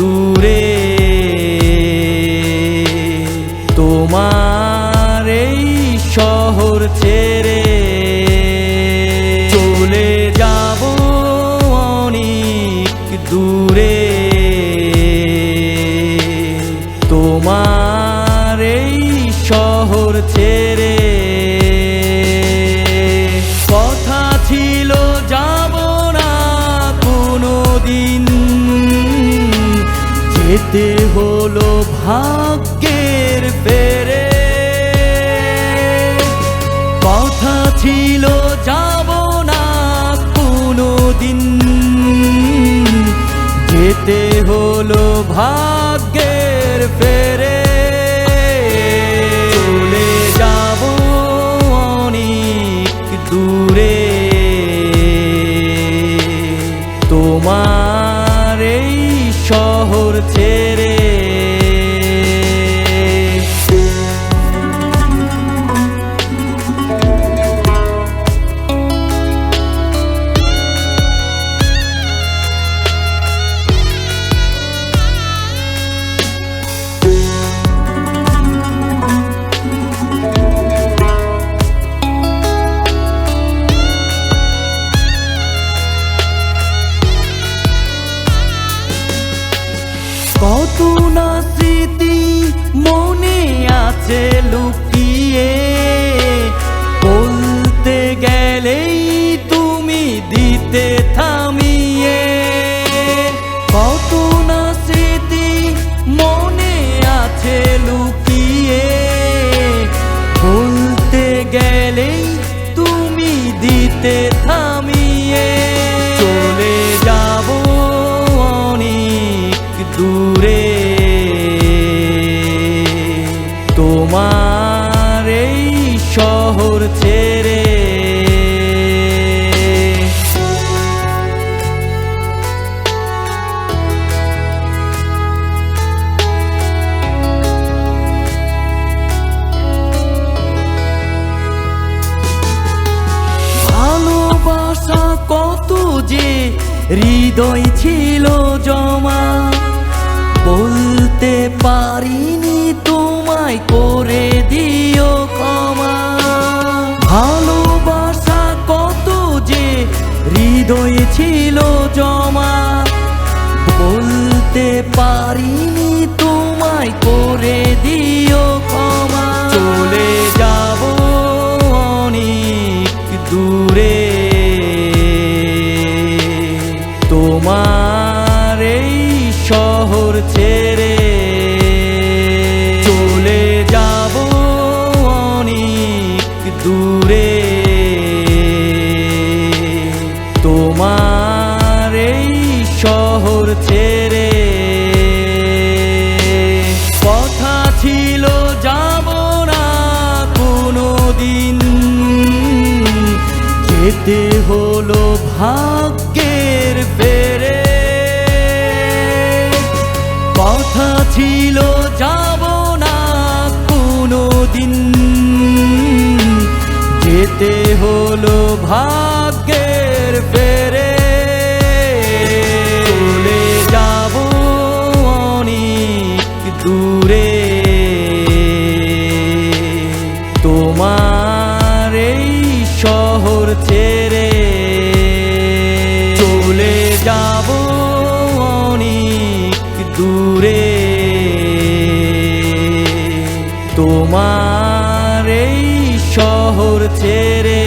দূরে। তোমার এই শহর ছেড়ে চলে যাব অনেক দূরে। যেতে হলো ভাগ্যের ফেরে। কথা ছিল যাব না কোনো দিন যেতে হলো ভাগ্যের ফেরে। শহর ছেড়ে de luz. শহর ছেড়ে। ভালোবাসা কত যে হৃদয় ছিল জমা। বলতে পারিনি তোমায় করে দিও হৃদয় ছিল জমা। বলতে পারিনি তোমায় করে দিও ক্ষমা। চলে যাব অনেক দূরে। তোমার এই শহর ছেড়ে শহর ছেড়ে। কথা ছিল, যাব না কোনো দিন যেতে হলো ভাগ্যের ফেরে। কথা ছিল, যাব না কোনো দিন যেতে হলো ভাগ্যের তোমার এই শহর ছেড়ে